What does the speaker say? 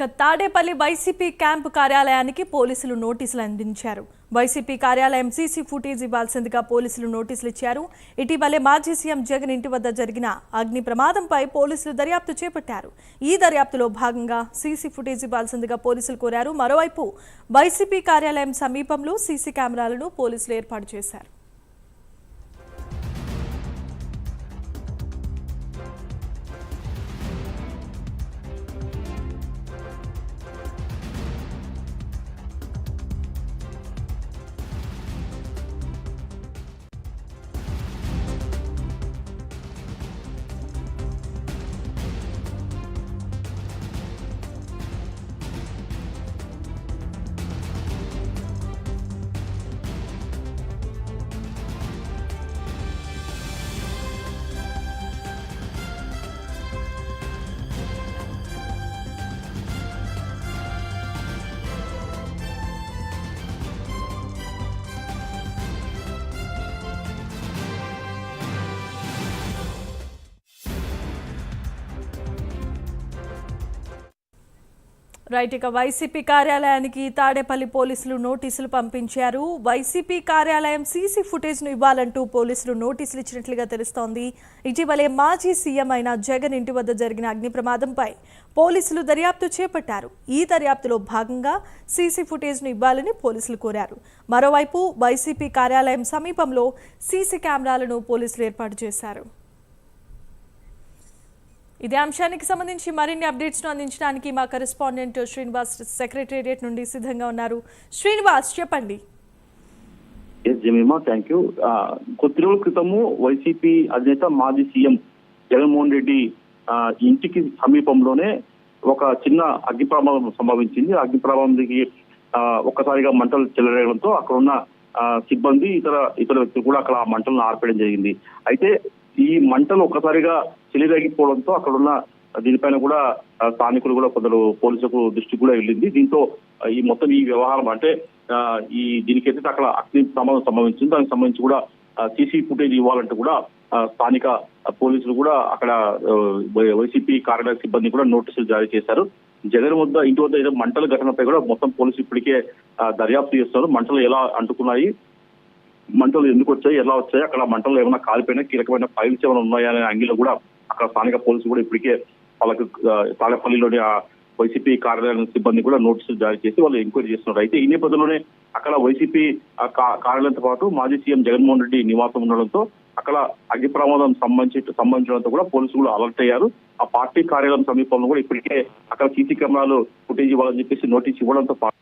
Tadepalli YCP camp కార్యాలయానికి పోలీసులు నోటీసులు అందించారు. వైసీపీ కార్యాలయం సీసీ ఫుటేజ్ ఇవ్వాల్సిందిగా పోలీసులు నోటీసులు ఇచ్చారు. ఇటీవలే మాజీ సీఎం జగన్ ఇంటి వద్ద జరిగిన అగ్ని ప్రమాదంపై పోలీసులు దర్యాప్తు చేపట్టారు. ఈ దర్యాప్తులో భాగంగా సీసీ ఫుటేజ్ ఇవ్వాల్సిందిగా పోలీసులు కోరారు. మరోవైపు వైసీపీ కార్యాలయం సమీపంలో సీసీ కెమెరాలను పోలీసులు ఏర్పాటు చేశారు. రైట్ ఇక వైసీపీ కార్యాలయానికి తాడేపల్లి పోలీసులు నోటీసులు పంపించారు. వైసీపీ కార్యాలయం సీసీ ఫుటేజ్ను ఇవ్వాలంటూ పోలీసులు నోటీసులు ఇచ్చినట్లుగా తెలుస్తోంది. ఇటీవలే మాజీ సీఎం అయిన జగన్ ఇంటి వద్ద జరిగిన అగ్ని ప్రమాదంపై పోలీసులు దర్యాప్తు చేపట్టారు. ఈ దర్యాప్తులో భాగంగా సీసీ ఫుటేజ్ను ఇవ్వాలని పోలీసులు కోరారు. మరోవైపు వైసీపీ కార్యాలయం సమీపంలో సీసీ కెమెరాలను పోలీసులు ఏర్పాటు చేశారు. ఇదే అంశానికి సంబంధించి మరిన్ని అప్డేట్స్ను అందించడానికి మా కరెస్పాండెంట్ శ్రీనివాస్ సెక్రటేరియట్ నుండి సిద్ధంగా ఉన్నారు. శ్రీనివాస్ చెప్పండి. జమీమా థ్యాంక్ యూ కొద్ది రోజుల క్రితము వైసీపీ అధినేత మాజీ సీఎం జగన్మోహన్ రెడ్డి ఇంటికి సమీపంలోనే ఒక చిన్న అగ్ని ప్రమాదం సంభవించింది. అగ్ని ప్రమాదానికి ఒక్కసారిగా మంటలు చెలరేయడంతో అక్కడ ఉన్న సిబ్బంది ఇతర ఇతర వ్యక్తులు కూడా అక్కడ ఆ మంటలను ఆర్పేయడం జరిగింది. అయితే ఈ మంటలు ఒక్కసారిగా చెలిరేగిపోవడంతో అక్కడ ఉన్న దీనిపైన కూడా స్థానికులు కూడా కొందరు పోలీసులకు దృష్టి కూడా వెళ్ళింది. దీంతో ఈ మొత్తం ఈ వ్యవహారం అంటే ఈ దీనికైతే అక్కడ అగ్ని ప్రమాదం సంభవించింది దానికి సంబంధించి కూడా సీసీ ఫుటేజ్ ఇవ్వాలంటే కూడా స్థానిక పోలీసులు కూడా అక్కడ వై- వైసీపీ కార్యాలయ సిబ్బంది కూడా నోటీసులు జారీ చేశారు. జగన్ వద్ద ఇంటి వద్ద ఏదో మంటల ఘటనపై కూడా మొత్తం పోలీసులు ఇప్పటికే దర్యాప్తు చేస్తున్నారు. మంటలు ఎలా అంటుకున్నాయి? మంటలు ఎందుకు వచ్చాయి? ఎలా వచ్చాయి? అక్కడ మంటలు ఏమైనా కాలిపోయినా కీలకమైన ఫైల్స్ ఏమైనా ఉన్నాయా అనే అంగిలో కూడా అక్కడ స్థానిక పోలీసులు కూడా ఇప్పటికే వాళ్ళకు ఆ, తాడేపల్లిలోని ఆ వైసీపీ కార్యాలయం సిబ్బంది కూడా నోటీసులు జారీ చేసి వాళ్ళు ఎంక్వైరీ చేస్తున్నారు. అయితే ఈ నేపథ్యంలోనే అక్కడ వైసీపీ కార్యాలయంతో పాటు మాజీ సీఎం జగన్మోహన్ రెడ్డి నివాసం ఉండడంతో అక్కడ అగ్ని ప్రమాదం సంబంధించి సంబంధించడంతో కూడా పోలీసులు కూడా అలర్ట్ అయ్యారు. ఆ పార్టీ కార్యాలయం సమీపంలో కూడా ఇప్పటికే అక్కడ సీసీ కెమెరాలు ఫుటేజ్ ఇవ్వాలని చెప్పేసి నోటీస్ ఇవ్వడంతో పాటు